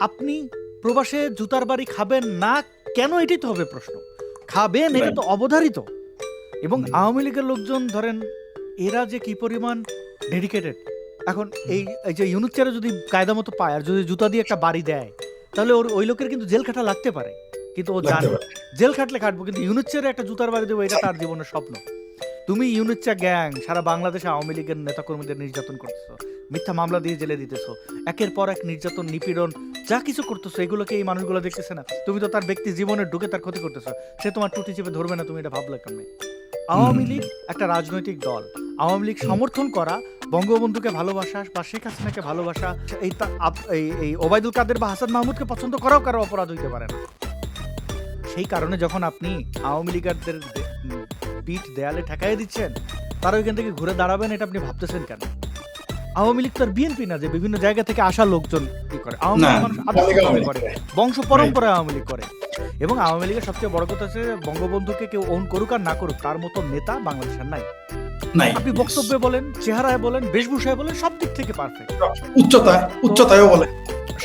আপনি প্রবাসে জুতার বাড়ি খাবেন না কেন? এটাই তো হবে প্রশ্ন। খাবেন এটা তো অবধারিত। এবং আওয়ামী লীগের লোকজন ধরেন এরা যে কি পরিমাণ ডেডিকেটেড এখন এই এই যে ইউনুস চেয়ারে যদি কায়দা মতো পায় আর যদি জুতা দিয়ে একটা বাড়ি দেয় তাহলে ওর ওই লোকের কিন্তু জেল খাটা লাগতে পারে। কিন্তু ও জানে জেল খাটলে খাটবো কিন্তু ইউনুস চেয়ারে একটা জুতার বাড়ি দেবো এটা তার জীবনের স্বপ্ন। তুমি ইউনুচ্চা গ্যাং, সারা বাংলাদেশে আওয়ামী লীগের নেতাকর্মীদের নির্যাতন করতেছো, মিথ্যা মামলা দিয়ে জেলে দিতেছো, একের পর এক নির্যাতন, নিপীড়ন, যা কিছু করতেছো, এগুলোকে এই মানুষগুলো দেখতেছে না। তুমি তো তার ব্যক্তি জীবনে ঢুকে তার ক্ষতি করতেছো, সে তোমার টুটি চেপে ধরবে না, তুমি এটা ভাবলে কেমনে? আওয়ামী লীগ একটা রাজনৈতিক দল। আওয়ামী লীগ সমর্থন করা, বঙ্গবন্ধুকে ভালোবাসা বা শেখ হাসিনাকে ভালোবাসা, এই এই ওবায়দুল কাদের বা হাসান মাহমুদকে পছন্দ করাও কারও অপরাধ হইতে পারে না। সেই কারণে যখন আপনি আওয়ামী লীগারদের পিঠ দেয়ালে ঠেকাই দিচ্ছেন তারা ওইখান থেকে ঘুরে দাঁড়াবেন এটা আপনি ভাবতেছেন কেন? আওয়ামী লীগ তো আর বিএনপি না যে বিভিন্ন জায়গা থেকে আসা লোকজন কি করে। আওয়ামী লীগ মানুষ করে বংশ পরম্পরায় আওয়ামী লীগ করে। এবং আওয়ামী লীগের সবচেয়ে বড় কথা হচ্ছে বঙ্গবন্ধুকে কেউ ওন করুক আর না করুক তার মতো নেতা বাংলাদেশের নাই। নাই। আপনি বক্তব্যে বলেন চেহারায় বলেন বেশভূষায় বলেন সব দিক থেকে পারফেক্ট উচ্চতা উচ্চতায়ও বলে।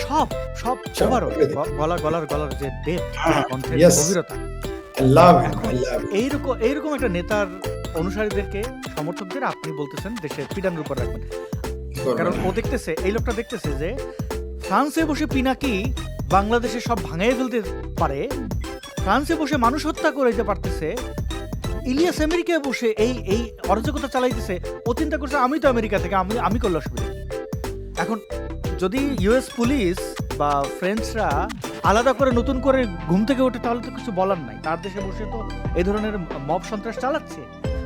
সব সব ওভারঅল everything. গলা গলার গলার যে ডেপ হ্যাঁ, কণ্ঠের গভীরতা এইরকম এইরকম একটা নেতার অনুসারীদেরকে সমর্থকদের আপনি বলতেছেন দেশের পিডানোর উপর রাখবেন। কারণ ও দেখতেছে এই লোকটা দেখতেছে যে ফ্রান্সে বসে পিনাকি বাংলাদেশে সব ভাঙাই ফেলতে পারে? ফ্রান্সে বসে মানুষ হত্যা করে দিতে পারতেছে। ইলিয়াস আমেরিকায় বসে এই এই অরাজকতা চালাইতেছে। ও চিন্তা করছে আমি তো আমেরিকা থেকে আমি আমি করলে অসুবিধা এখন যদি ইউএস পুলিশ বা ফ্রেঞ্চরা আলাদা করে নতুন করে ঘুম থেকে ওঠে তাহলে তো কিছু বলার নাই। তার দেশে বসে তো এই ধরনের মব সন্ত্রাস চালাচ্ছে।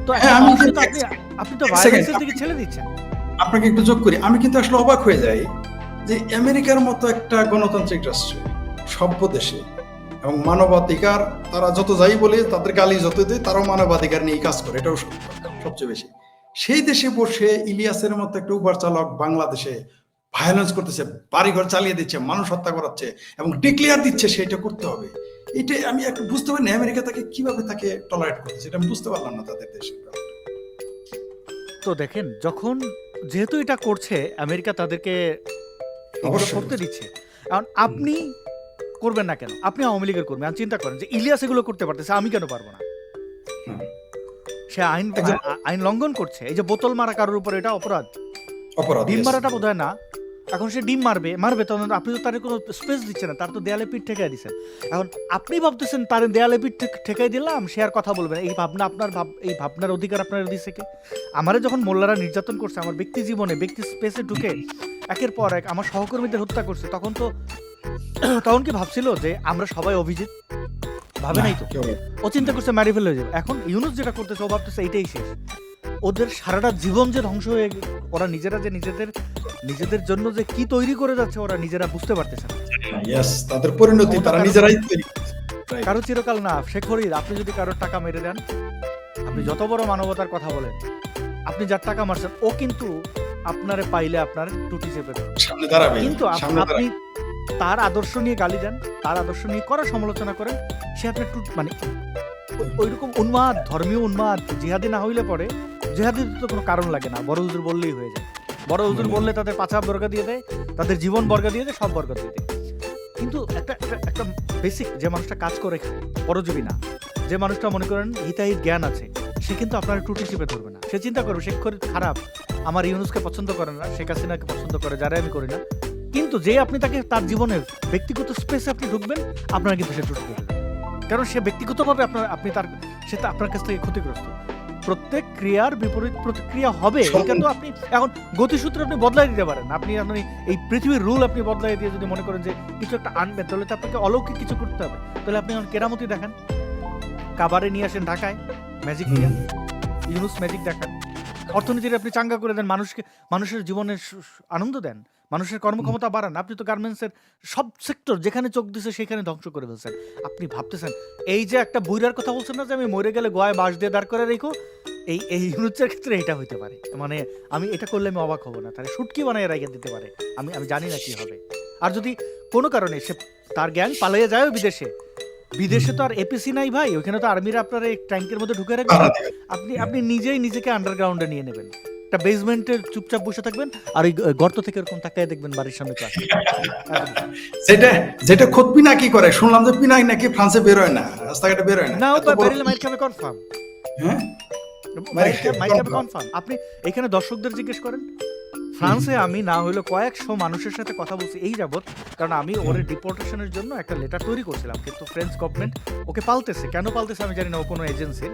তো হ্যাঁ, আমি আপনি তো ভায়োলেন্সের দিকে ছেড়ে দিচ্ছেন। আপনাকে একটু যোগ করি। আমি কিন্তু আসলে অবাক হয়ে যাই যে আমেরিকার মতো একটা গণতান্ত্রিক রাষ্ট্রে সভ্য দেশে এবং মানবাধিকার তারা যত যাই বলে তাদের গালি যত দেয় তারাও মানবাধিকার নিয়ে কাজ করে। এটাও সবচেয়ে বেশি। সেই দেশে বসে ইলিয়াসের মতো একটা উবার চালক বাংলাদেশে ভায়োলেন্স করতেছে বাড়িঘর চালিয়ে দিচ্ছে মানুষ হত্যা করাচ্ছে এবং ডিক্লেয়ার দিচ্ছে সেটা করতে হবে। এটা আমি একটু বুঝতে পারিনি আমেরিকা তাকে কীভাবে তাকে টলারেট করতেছে এটা আমি বুঝতে পারলাম না তাদের দেশে। তো দেখেন যখন যেহেতু এটা করছে আমেরিকা তাদেরকে করতে দিচ্ছে। এখন আপনি করবেন না কেন? আপনি আওয়ামী লীগের কর্মী আমি চিন্তা করেন যে ইলিয়াস এগুলো করতে পারতেছে আমি কেন পারব না? সে আইন আইন লঙ্ঘন করছে এই যে বোতল মারা কারোর উপর এটা অপরাধ। অপরাধ ডিম মারাটা বোধ না এখন সে ডিম মারবে মারবে তখন আপনি তো তার কোনো স্পেস দিচ্ছেন না তার তো দেয়ালে পিঠ ঠেকাই দিচ্ছেন এখন আপনি ভাবতেছেন তার দেয়ালে পিঠ ঠেক- ঠেকাই দিলাম সে আর কথা বলবে না। এই ভাবনা আপনার ভাব এই ভাবনার অধিকার আপনার দিচ্ছে কে? আমারে যখন মোল্লারা নির্যাতন করছে আমার ব্যক্তি জীবনে ব্যক্তি স্পেসে ঢুকে একের পর এক আমার সহকর্মীদের হত্যা করছে তখন তো তখন কি ভাবছিল যে আমরা সবাই অভিজিৎ? ভাবে নাই তো। ও চিন্তা করছে মারি ফেলে যাবে। এখন ইউনুস যেটা করতেছে ও ভাবতেছে এইটাই শেষ। ওদের সারাটা জীবন যে ধ্বংস হয়ে ওরা নিজেরা যে নিজেদের নিজেদের জন্য যে কি তৈরি করে যাচ্ছে ওরা নিজেরা বুঝতে পারতেছে না। Yes, তাদের পরিণতি তারা নিজেরাই তৈরি কারও চিরকাল না। শেখরির আপনি যদি কারোর টাকা মেরে দেন আপনি যত বড় মানবতার কথা বলেন আপনি যার টাকা মারছেন ও কিন্তু আপনারে পাইলে আপনার টুটি চেপে দেবে। কিন্তু আপনি তার আদর্শ নিয়ে গালি দেন তার আদর্শ নিয়ে করা সমালোচনা করেন সে আপনার টু- মানে ওইরকম উন্মাদ ধর্মীয় উন্মাদ জিহাদি না হইলে পরে জিহাদি তো কোনো কারণ লাগে না বড় হুজুর বললেই হয়ে যায়। বড় হুজুর। বললে তাদের পাঁচা বর্গা দিয়ে দেয়, তাদের জীবন বর্গা দিয়ে দেয়, সব বর্গা দিয়ে দেয়। কিন্তু একটা, একটা- বেসিক যে মানুষটা কাজ করে খায়, পরজীবী না, যে মানুষটা মনে করেন হিতাহিত জ্ঞান আছে, সে কিন্তু আপনার টুটি চেপে ধরবে না। সে চিন্তা করবে খরিদ খারাপ, আমার ইউনুসকে পছন্দ করে না, শেখ হাসিনাকে পছন্দ করে যারা আমি করি না। কিন্তু যে আপনি তাকে, তার জীবনের ব্যক্তিগত স্পেসে আপনি ঢুকবেন, আপনার কিন্তু সে টুটি কারণ সে ব্যক্তিগতভাবে আপনার, আপনি তার, সে আপনার কাছ থেকে ক্ষতিগ্রস্ত। প্রত্যেক ক্রিয়ার বিপরীত প্রতিক্রিয়া হবে। কিন্তু এটা তো আপনি এখন গতিসূত্র আপনি বদলাই দিতে পারেন। আপনি আপনি এই পৃথিবীর রুল আপনি বদলাই দিয়ে যদি মনে করেন যে কিছু একটা আনবেন তাহলে তো আপনাকে অলৌকিক কিছু করতে হবে। তাহলে আপনি এখন কেরামতি দেখেন। কাবারে নিয়ে আসেন ঢাকায় ম্যাজিক নিয়ে ইউনুস ম্যাজিক দেখান। অর্থনীতির আপনি চাঙ্গা করে দেন, মানুষকে, মানুষের জীবনে সু- সু- আনন্দ দেন, মানুষের কর্মক্ষমতা বাড়ান। আপনি তো গার্মেন্টসের সব সেক্টর যেখানে চোখ দিছে সেখানে ধ্বংস করে ফেলছেন। আপনি ভাবতেছেন, এই যে একটা বইরার কথা বলছেন না যে আমি মরে গেলে গোয়ায় বাঁশ দিয়ে দাঁড় করে রেখো? এই এই ইউনুসের ক্ষেত্রে এটা হইতে পারে। মানে আমি এটা করলে আমি অবাক হব না। তাহলে শুটকি বানায় রেখে দিতে পারে। আমি আমি জানি না কি হবে। আর যদি কোনো কারণে সে তার জ্ঞান পালিয়ে যায় বিদেশে বিদেশে তো আর এপিসি নাই ভাই ওখানে তো আর্মিরা আপনার এই ট্যাঙ্কের মধ্যে ঢুকে রাখবে। আপনি আপনি নিজেই নিজেকে আন্ডারগ্রাউন্ডে নিয়ে নেবেন। একটা বেসমেন্টের চুপচাপ বসে থাকবেন আর ওই গর্ত থেকে এরকম তাকায় দেখবেন বাড়ির সামনে ক্লাস যেটা যেটা খোদ পিনা কি করে শুনলাম যে পিনাই নাকি ফ্রান্সে বেরোয় না রাস্তাঘাটে বেরোয় না। না ও বাইরে মাইর খাবে কনফার্ম হ্যাঁ? মাইর খাবে কনফার্ম আপনি এখানে দর্শকদের জিজ্ঞেস করেন। ফ্রান্সে আমি না হইল কয়েকশো মানুষের সাথে কথা বলছি এই যাবত কারণ আমি ওর ডিপোর্টেশনের জন্য একটা লেটার তৈরি করছিলাম কিন্তু ফ্রেঞ্চ গভর্নমেন্ট ওকে পালতেছে। কেন পালতেছে আমি জানি না ও কোনো এজেন্সির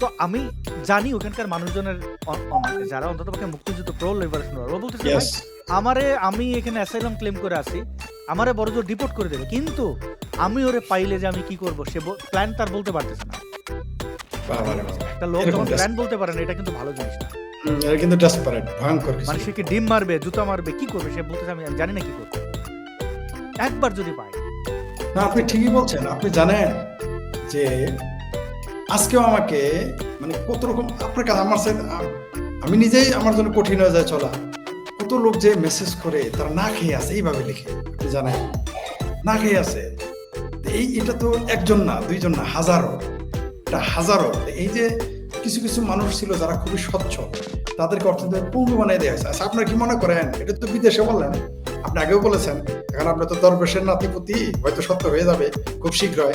তো আমি জানি ওখানকার মানুষজনের মানে যারা অন্তত পক্ষে মুক্তিযুদ্ধ প্রো লিবারেশন ও বলতেছে আমারে আমি এখানে অ্যাসাইলাম ক্লেম করে আসি আমারে বড় জোর ডিপোর্ট করে দেবে। কিন্তু আমি ওরে পাইলে যে আমি কি করব সে প্ল্যান তার বলতে পারতেছে না। একটা লোক যখন প্ল্যান বলতে পারে না এটা কিন্তু ভালো জিনিস না। এটা কিন্তু ডেসপারেট ভয়ঙ্কর মানে সে কি ডিম মারবে জুতা মারবে কি করবে? সে বলতেছে আমি জানি না কি করবে। একবার যদি পাই না আপনি ঠিকই বলছেন। আপনি জানেন যে আজকেও আমাকে মানে কত রকম আপনার কাছে আমার সাথে আমি নিজেই আমার জন্য কঠিন হয়ে যায় চলা। কত লোক যে মেসেজ করে তারা না খেয়ে আছে এইভাবে লিখে। আপনি জানেন? না খেয়ে আছে। এই এটা তো একজন না দুইজন না হাজারো। এটা হাজারো। এই যে কিছু কিছু মানুষ ছিল যারা খুবই স্বচ্ছ। তাদেরকে অর্থনৈতিক পঙ্গু বানিয়ে দেওয়া হয়েছে। আচ্ছা আপনারা কি মনে করেন? এটা তো বিদেশে বললেন। আপনি আগেও বলেছেন। এখন আপনার তো দরবেশের নাতিপুতি হয়তো সত্য হয়ে যাবে খুব শীঘ্রই।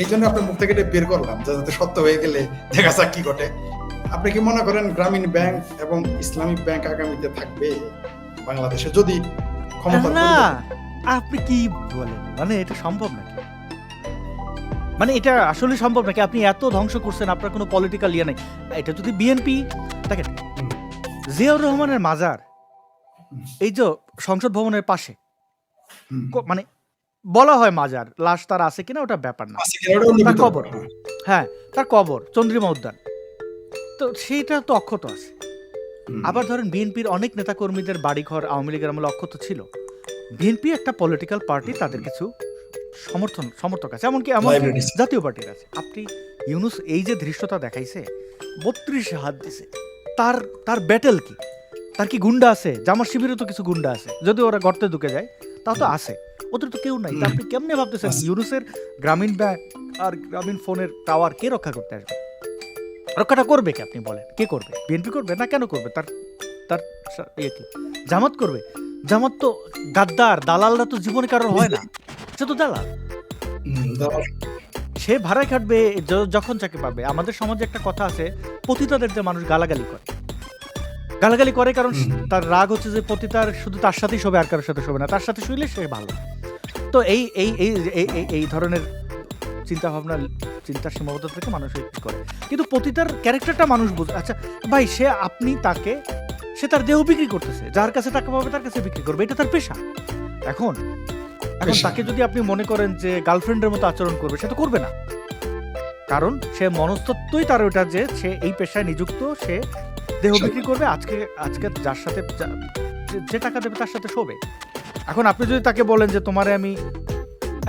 এই জন্য আপনার মুখ থেকে এটা বের করলাম যাতে সত্য হয়ে গেলে দেখা যাক কি ঘটে। আপনি কি মনে করেন গ্রামীণ ব্যাংক এবং ইসলামিক ব্যাংক আগামীতে থাকবে বাংলাদেশে? যদি ক্ষমতা না আপনি কি বলেন? মানে এটা সম্ভব নাকি? মানে এটা আসলে সম্ভব নাকি? আপনি এত ধ্বংস করছেন আপনার কোনো পলিটিক্যাল ইয়ে নাই। এটা যদি বিএনপি দেখেন। জিয়াউর রহমানের মাজার এই যে সংসদ ভবনের পাশে মানে বলা হয় মাজার লাশ তার আছে কিনা ওটা ব্যাপার না। তার। খবর। হ্যাঁ তার কবর চন্দ্রিমা উদ্যান। তো সেইটা তো অক্ষত আছে। আবার ধরেন বিএনপির অনেক নেতাকর্মীদের বাড়িঘর আওয়ামী লীগের আমলে অক্ষত ছিল। বিএনপি একটা পলিটিক্যাল পার্টি তাদের কিছু সমর্থন সমর্থক আছে। এমনকি Libraries। জাতীয় পার্টির আছে। আপনি ইউনুস এই যে ধৃষ্টতা দেখাইছে বত্রিশে হাত দিছে। তার তার ব্যাটেল কি? তার কি গুন্ডা আছে? জামার শিবিরে তো কিছু গুন্ডা আছে। যদি ওরা গর্তে ঢুকে যায় তা তো আছে। ওদের তো কেউ নাই। আপনি কেমনে ভাবতেছেন। ইউনুসের গ্রামীণ ব্যাংক আর গ্রামীণ ফোনের টাওয়ার কে রক্ষা করতে আসবে? রক্ষাটা করবে কি আপনি বলেন? কে করবে? বিএনপি করবে না কেন করবে? তার তার ইয়ে কি? জামাত করবে? জামাত তো গাদ্দার দালালরা তো জীবনে কারোর হয় না। সে তো দালাল। সে ভাড়ায় খাটবে যখন যাকে পাবে। আমাদের সমাজে একটা কথা আছে পতিতাদের যে মানুষ গালাগালি করে। গালাগালি করে কারণ তার রাগ হচ্ছে যে পতিতার শুধু তার সাথেই শোবে আর কারোর সাথে শোবে না তার সাথে শুইলে সে ভালো। তো এই এই এই এই- ধরনের চিন্তা ভাবনা চিন্তার সীমাবদ্ধতা থেকে মানুষ করে। কিন্তু পতিতার ক্যারেক্টারটা মানুষ বুঝে আচ্ছা ভাই সে আপনি তাকে সে তার দেহ বিক্রি করতেছে যার কাছে টাকা পাবে তার কাছে বিক্রি করবে এটা তার পেশা। এখন এখন তাকে যদি আপনি মনে করেন যে গার্লফ্রেন্ডের মতো আচরণ করবে সে তো করবে না। কারণ সে মনস্তত্বই তার ওটা যে সে এই পেশায় নিযুক্ত সে দেহ বিক্রি করবে আজকে আজকে যার সাথে যে টাকা দেবে তার সাথে শোবে। এখন আপনি যদি তাকে বলেন যে তোমারে আমি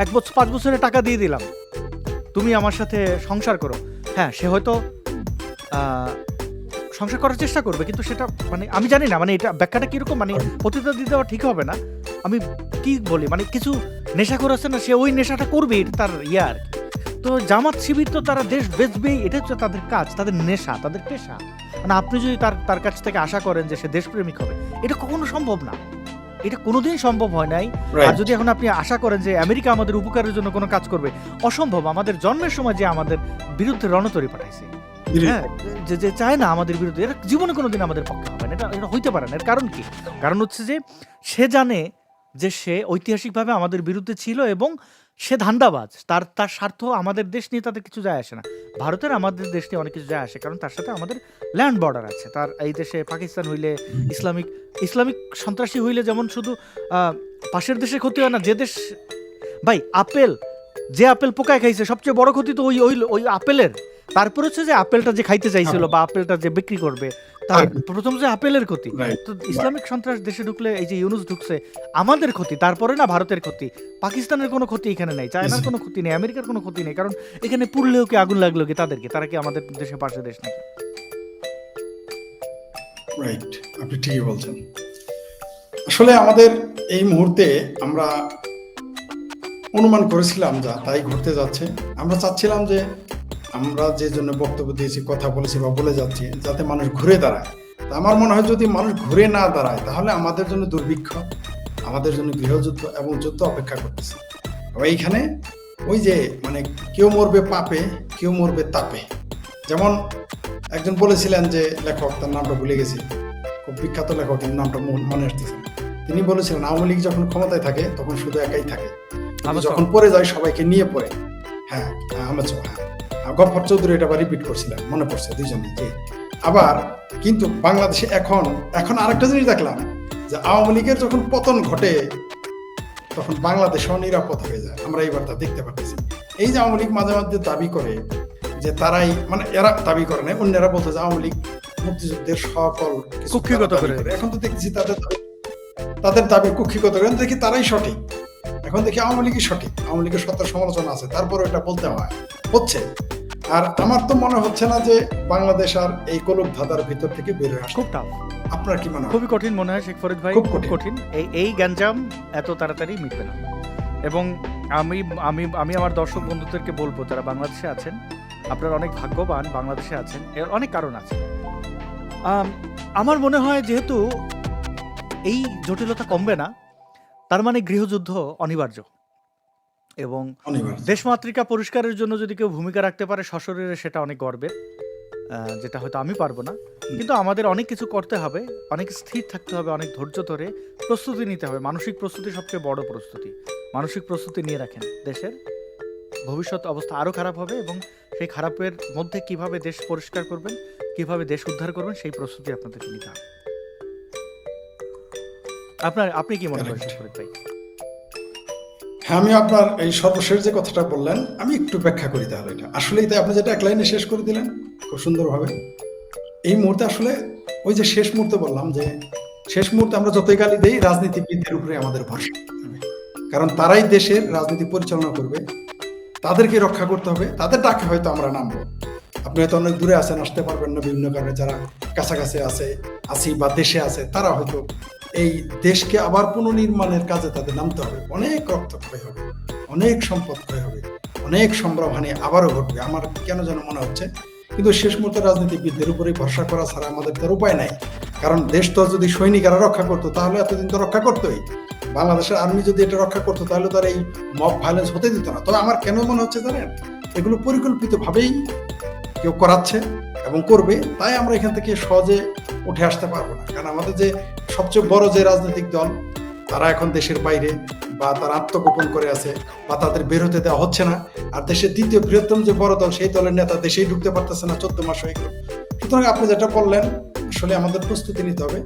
এক বছর পাঁচ বছরের টাকা দিয়ে দিলাম তুমি আমার সাথে সংসার করো। হ্যাঁ সে হয়তো সংসার করার চেষ্টা করবে কিন্তু সেটা মানে আমি জানি না মানে এটা ব্যাখ্যাটা কীরকম মানে পতিতা দিয়ে দেওয়া ঠিক হবে না। আমি কি বলি মানে কিছু নেশাখোর আছে না সে ওই নেশাটা করবে এটা তার ইয়ে আর কি। তো জামাত শিবির তো তারা দেশ বেচবেই এটা হচ্ছে তাদের কাজ তাদের নেশা তাদের পেশা। মানে আপনি যদি তার তার কাছ থেকে আশা করেন যে সে দেশপ্রেমিক হবে এটা কখনো সম্ভব না। এটা কোনোদিন সম্ভব হয় নাই। আর যদি এখন আপনি আশা করেন যে আমেরিকা আমাদের উপকারের জন্য কোনো কাজ করবে অসম্ভব। আমাদের জন্মের সময় যে আমাদের বিরুদ্ধে রণতরী পাঠাইছে হ্যাঁ যে যে চায় না আমাদের বিরুদ্ধে এটা জীবনে কোনোদিন আমাদের পক্ষে হবে না এটা এটা হইতে পারে না। এর কারণ কি? কারণ হচ্ছে যে সে জানে যে সে ঐতিহাসিকভাবে আমাদের বিরুদ্ধে ছিল এবং সে ধান্দাবাজ। তার তার স্বার্থ আমাদের দেশ নিয়ে তাদের কিছু যায় আসে না। ভারতের আমাদের দেশ নিয়ে অনেক কিছু যায় আসে কারণ তার সাথে আমাদের ল্যান্ড বর্ডার আছে। তার এই দেশে পাকিস্তান হইলে ইসলামিক ইসলামিক সন্ত্রাসী হইলে যেমন শুধু পাশের দেশে ক্ষতি হয় না যে দেশ ভাই আপেল যে আপেল পোকায় খাইছে সবচেয়ে বড় ক্ষতি তো ওই ওই ওই আপেলের। তারপর হচ্ছে যে আপেলটা যে খাইতে চাইছিল বা আপেলটা যে বিক্রি করবে তার প্রথম যে আপেলের ক্ষতি তো ইসলামিক সন্ত্রাস দেশে ঢুকলে এই যে ইউনুস ঢুকছে আমাদের ক্ষতি তারপরে না ভারতের ক্ষতি পাকিস্তানের কোনো ক্ষতি এখানে নেই চায়নার কোনো ক্ষতি নেই আমেরিকার কোনো ক্ষতি নেই কারণ এখানে পুড়লেও কি আগুন লাগল কি তাদেরকে? তারা কি আমাদের দেশে পাশে দেশ নাকি? রাইট আপনি ঠিকই বলছেন। আসলে আমাদের এই মুহূর্তে আমরা অনুমান করেছিলাম যা তাই ঘটতে যাচ্ছে। আমরা চাচ্ছিলাম যে আমরা যে জন্য বক্তব্য দিয়েছি কথা বলেছি বা বলে যাচ্ছি যাতে মানুষ ঘুরে দাঁড়ায়। তা আমার মনে হয় যদি মানুষ ঘুরে না দাঁড়ায় তাহলে আমাদের জন্য দুর্ভিক্ষ আমাদের জন্য গৃহযুদ্ধ এবং যুদ্ধ অপেক্ষা করতেছে। এইখানে ওই যে মানে কেউ মরবে পাপে কেউ মরবে তাপে। যেমন একজন বলেছিলেন যে লেখক তার নামটা ভুলে গেছি। খুব বিখ্যাত লেখক কিন্তু নামটা মন- মনে আসতেছে তিনি বলেছিলেন আওয়ামী লীগ যখন ক্ষমতায় থাকে তখন শুধু একাই থাকে। যখন পরে যায় সবাইকে নিয়ে পড়ে। হ্যাঁ হ্যাঁ, সোহাগ, হ্যাঁ। গফর চৌধুরী এটা আবার রিপিট করছিলেন মনে পড়ছে দুইজনই জি। আবার কিন্তু বাংলাদেশে এখন এখন আরেকটা জিনিস দেখলাম যে আওয়ামী লীগের যখন পতন ঘটে তখন বাংলাদেশও নিরাপদ হয়ে যায়। আমরা এইবার তা দেখতে পাচ্ছি। এই যে আওয়ামী লীগ মাঝে মাঝে দাবি করে যে তারাই মানে এরা দাবি করে না অন্যরা বলতো যে আওয়ামী লীগ মুক্তিযুদ্ধের সকল কুক্ষিগত করে। এখন তো দেখছি তাদের তাদের দাবি কুক্ষিগত করে। দেখি তারাই সঠিক। এখন দেখি আওয়ামী লীগই সঠিক। আওয়ামী লীগের সত্য সমালোচনা আছে। তারপরে এটা বলতে হয়। হচ্ছে আর আমার তো মনে হচ্ছে না যে বাংলাদেশ আর এই কলুক ধাঁধার ভিতর থেকে বেরোয় আসে খুব টাফ আপনার কি মনে হয়? খুবই কঠিন মনে হয় শেখ ফরিদ ভাই। খুব কঠিন। এই এই গ্যাঞ্জাম এত তাড়াতাড়ি মিটবে না। এবং আমি আমি আমি আমার দর্শক বন্ধুদেরকে বলব যারা বাংলাদেশে আছেন আপনারা অনেক ভাগ্যবান বাংলাদেশে আছেন। এর অনেক কারণ আছে। আম, আমার মনে হয় যেহেতু এই জটিলতা কমবে না তার মানে গৃহযুদ্ধ অনিবার্য। এবং দেশমাতৃকা পরিষ্কারের জন্য যদি কেউ ভূমিকা রাখতে পারে সশরীরে সেটা অনেক গর্বের যেটা হয়তো আমি পারব না। কিন্তু আমাদের অনেক কিছু করতে হবে অনেক স্থির থাকতে হবে অনেক ধৈর্য ধরে প্রস্তুতি নিতে হবে। মানসিক প্রস্তুতি সবচেয়ে বড় প্রস্তুতি। মানসিক প্রস্তুতি নিয়ে রাখেন দেশের। ভবিষ্যৎ অবস্থা আরও খারাপ হবে এবং সেই খারাপের মধ্যে কীভাবে দেশ পরিষ্কার করবেন কীভাবে দেশ উদ্ধার করবেন সেই প্রস্তুতি আপনাদেরকে নিতে হবে। আপনার আপনি কি মনে করেন. ভাই? হ্যাঁ আমি আপনার এই সর্বশেষ যে কথাটা বললেন, আমি একটু ব্যাখ্যা করি তাহলে এটা। আসলেই তাই আপনি যেটা এক লাইনে শেষ করে দিলেন, খুব সুন্দরভাবে। এই মুহূর্তে আসলে ওই যে শেষ মুহূর্তে বললাম যে, শেষ মুহূর্তে আমরা যতই গালি দেই, রাজনীতিবিদদের উপরে আমাদের ভরসা। কারণ তারাই দেশের রাজনীতি পরিচালনা করবে, তাদেরকে রক্ষা করতে হবে, তাদের ডাকে হয়তো আমরা নামবো। আপনি হয়তো অনেক দূরে আছেন, আসতে পারবেন না বিভিন্ন কারণে, যারা কাছাকাছি আছে, আছি বা দেশে আছে, তারা হয়তো এই দেশকে আবার পুনর্নির্মাণের কাজে তাদের নামতে হবে। অনেক রক্ত ক্ষয় হবে, অনেক সম্পদ ক্ষয় হবে, অনেক সম্ভ্রমহানি আবারও ঘটবে। আমার কেন যেন মনে হচ্ছে, কিন্তু শেষ মুহূর্তে রাজনীতিবিদদের উপরেই ভরসা করা ছাড়া আমাদের তার উপায় নাই। কারণ দেশ তো যদি সৈনিকেরা রক্ষা করতো, তাহলে এতদিন তো রক্ষা করতোই। বাংলাদেশের আর্মি যদি এটা রক্ষা করতো, তাহলে তার এই মব ভায়োলেন্স হতে দিত না। তবে আমার কেন মনে হচ্ছে জানেন, এগুলো পরিকল্পিতভাবেই কেউ করাচ্ছে এবং করবে, তাই আমরা এখান থেকে সহজে উঠে আসতে পারব না। কারণ আমাদের যে সবচেয়ে বড় যে রাজনৈতিক দল, তারা এখন দেশের বাইরে বা তারা আত্মগোপন করে আছে বা তাদের বের হতে দেওয়া হচ্ছে না। আর দেশের দ্বিতীয় বৃহত্তম যে বড় দল, সেই দলের নেতা দেশেই ঢুকতে পারতেছে না চোদ্দ মাস হয়ে গেল। সুতরাং আপনি যেটা বললেন, আসলে আমাদের প্রস্তুতি নিতে হবে।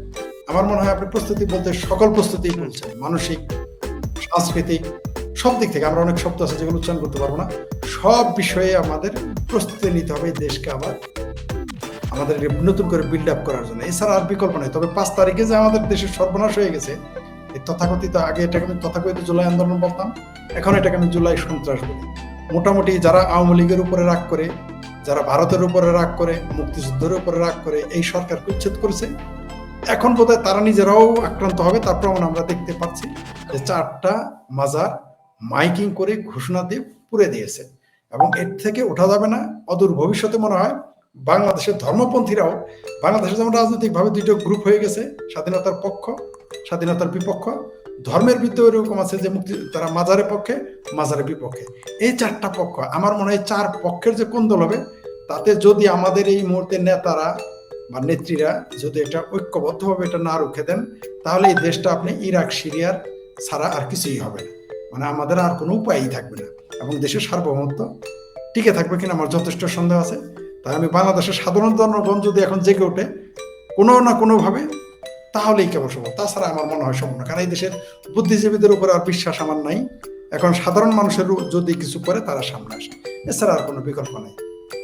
আমার মনে হয় আপনি প্রস্তুতি বলতে সকল প্রস্তুতি বলছেন। মানসিক, সাংস্কৃতিক, সব দিক থেকে আমরা অনেক শব্দ আছে যেগুলো উচ্চারণ করতে পারব না। সব বিষয়ে আমাদের প্রস্তুতি নিতে হবে দেশকে আবার আমাদের নতুন করে বিল্ড আপ করার জন্য। এছাড়া আর বিকল্প নেই। তবে পাঁচ তারিখে যে আমাদের দেশের সর্বনাশ হয়ে গেছে, এই তথাকথিত আগে এটাকে আমি তথাকথিত জুলাই আন্দোলন বলতাম, এখন এটাকে আমি জুলাই সন্ত্রাস বলি। মোটামুটি যারা আওয়ামী লীগের উপরে রাগ করে, যারা ভারতের উপরে রাগ করে, মুক্তিযুদ্ধের উপরে রাগ করে, এই সরকারকে উচ্ছেদ করেছে, এখন বোধহয় তারা নিজেরাও আক্রান্ত হবে, তার প্রমাণ আমরা দেখতে পাচ্ছি যে চারটা মাজার মাইকিং করে ঘোষণা দিয়ে পুড়ে দিয়েছে। এবং এর থেকে ওঠা যাবে না, অদূর ভবিষ্যতে মনে হয় বাংলাদেশের ধর্মপন্থীরাও বাংলাদেশে যেমন রাজনৈতিকভাবে দুটো গ্রুপ হয়ে গেছে, স্বাধীনতার পক্ষ, স্বাধীনতার বিপক্ষ, ধর্মের বিরুদ্ধে এরকম আছে যে মুক্তি, তারা মাজারের পক্ষে, মাজারের বিপক্ষে। এই চারটা পক্ষ, আমার মনে হয় চার পক্ষের যে কোন্দল হবে, তাতে যদি আমাদের এই মুহূর্তে নেতারা বা নেত্রীরা যদি এটা ঐক্যবদ্ধভাবে এটা না রুখে দেন, তাহলে এই দেশটা আপনি ইরাক, সিরিয়ার ছাড়া আর কিছুই হবে না। মানে আমাদের আর কোনো উপায়ই থাকবে না। এবং দেশের সার্বভৌমত্ব টিকে থাকবে কিনা আমার যথেষ্ট সন্দেহ আছে। তাই আমি বাংলাদেশের সাধারণ জনগণ যদি এখন জেগে ওঠে, কোনো না কোনোভাবে, তাহলেই কেবল সম্ভব। তাছাড়া আমার মনে হয় সম্ভব না। কারণ এই দেশের বুদ্ধিজীবীদের উপর আর বিশ্বাস আমার নাই। এখন সাধারণ মানুষের যদি কিছু করে, তারা সামনে আসে। এছাড়া আর কোনো বিকল্প নেই।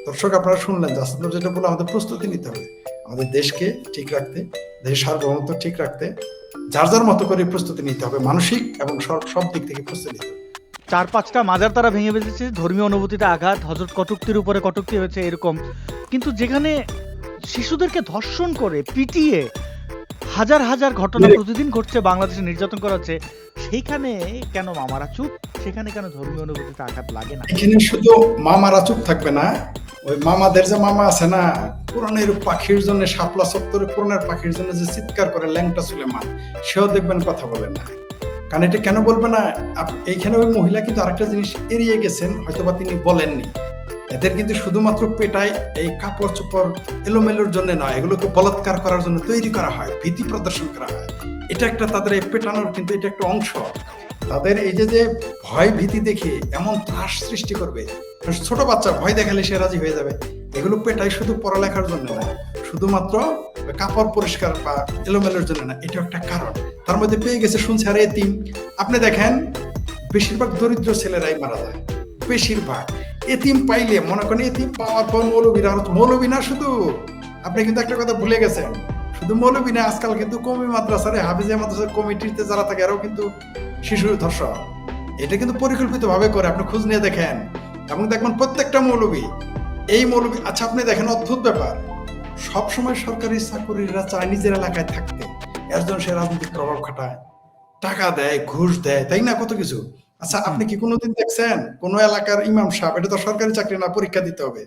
দর্শক, আপনারা শুনলেন আসাদ যেটা বলে আমাদের প্রস্তুতি নিতে হবে। আমাদের দেশকে ঠিক রাখতে, দেশের সার্বভৌমত্ব ঠিক রাখতে, যার যার মতো করে প্রস্তুতি নিতে হবে। মানসিক এবং সব সব দিক থেকে প্রস্তুতি নিতে হবে। চার পাঁচটা মাজার তারা ভেঙে ফেলেছে ধর্মীয় অনুভূতিতে আঘাত হজরত কটুক্তির উপরে কটুক্তি হয়েছে এরকম। কিন্তু যেখানে শিশুদেরকে ধর্ষণ করে পিটিয়ে হাজার হাজার ঘটনা প্রতিদিন ঘটছে বাংলাদেশে নির্যাতন করা হচ্ছে সেইখানে কেন মামারা চুপ? সেখানে কেন ধর্মীয় অনুভূতিতে আঘাত লাগে না? এখানে শুধু মামারা চুপ থাকবে না ওই মামাদের যে মামা আছে না পুরানের পাখির জন্য শাপলা সত্তরে পুরানের পাখির জন্য যে চিৎকার করে ল্যাংটা সুলেমান সেও দেখবেন কথা বলে না। কারণ এটা কেন বলবে না? এইখানে ওই মহিলা কিন্তু আরেকটা জিনিস এড়িয়ে গেছেন, হয়তোবা তিনি বলেননি। এদের কিন্তু শুধুমাত্র পেটায় এই কাপড় চোপড় এলোমেলোর জন্য নয়, এগুলোকে বলাৎকার করার জন্য তৈরি করা হয়, ভীতি প্রদর্শন করা হয়। এটা একটা তাদের এই পেটানোর কিন্তু এটা একটা অংশ। তাদের এই যে যে ভয় ভীতি দেখে এমন ত্রাস সৃষ্টি করবে, ছোট বাচ্চা ভয় দেখালে সে রাজি হয়ে যাবে। এগুলো পেটায় শুধু পড়ালেখার জন্য না শুধুমাত্র কাপড় পরিষ্কার বা এলোমেলোর জন্য না এটা একটা কারণ। তার মধ্যে পেয়ে গেছে শুনছে আর এতিম আপনি দেখেন, বেশিরভাগ দরিদ্র ছেলেরাই মারা যায়, বেশিরভাগ। এতিম পাইলে, মনে করেন এতিম পাওয়ার পর মৌলবীরা মৌলবী না শুধু। আপনি কিন্তু একটা কথা ভুলে গেছেন, শুধু মৌলবী না, আজকাল কিন্তু কমি মাদ্রাসারে হাফিজে মাদ্রাসার কমিটিতে যারা থাকে আরও কিন্তু শিশু ধর্ষক। এটা কিন্তু পরিকল্পিত ভাবে করে, আপনি খোঁজ নিয়ে দেখেন। এবং দেখবেন প্রত্যেকটা মৌলবী, এই মৌলবী আচ্ছা আপনি দেখেন অদ্ভুত ব্যাপার। সবসময় সরকারি চাকরিরা চায় নিজের এলাকায় থাকতে। এর জন্য সে রাজনৈতিক প্রভাব খাটায়, টাকা দেয়, ঘুষ দেয়, তাই না কত কিছু? আচ্ছা আপনি কি কোনোদিন দেখছেন? কোন এলাকার ইমাম সাহেব, এটা তো সরকারি চাকরি না, পরীক্ষা দিতে হবে।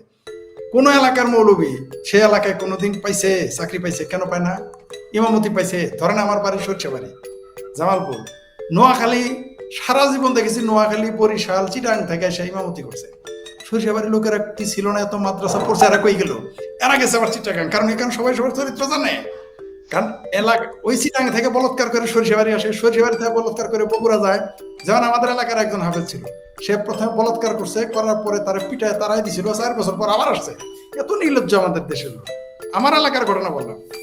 কোন এলাকার মৌলবী, সে এলাকায় কোনোদিন পাইছে, চাকরি পাইছে, কেন পায় না? ইমামতি পাইছে, ধরেন আমার বাড়ি সরষে বাড়ি, জামালপুর। নোয়াখালী, সারা জীবন দেখেছি নোয়াখালী, বরিশাল, চিটাং থেকে এসে ইমামতি করছে। সরষে বাড়ির লোকেরা কি ছিল না এত মাদ্রাসা পড়ছে? এরা কই গেল? এরা গেছে আবার চিটাগাং। কারণ এখানে সবাই সবার চরিত্র জানে। কারণ এলাকা ওই চিটাং থেকে বলৎকার করে সরষে বাড়ি আসে। সরষে বাড়ি থেকে বলৎকার করে বগুড়া যায়। যেমন আমাদের এলাকার একজন হাফেজ ছিল। সে প্রথমে বলৎকার করছে, করার পরে তার পিঠায় তারাই দিছিল, চার বছর পর আবার আসছে। এত নির্লজ্জ আমাদের দেশের আমার এলাকার ঘটনা বললাম।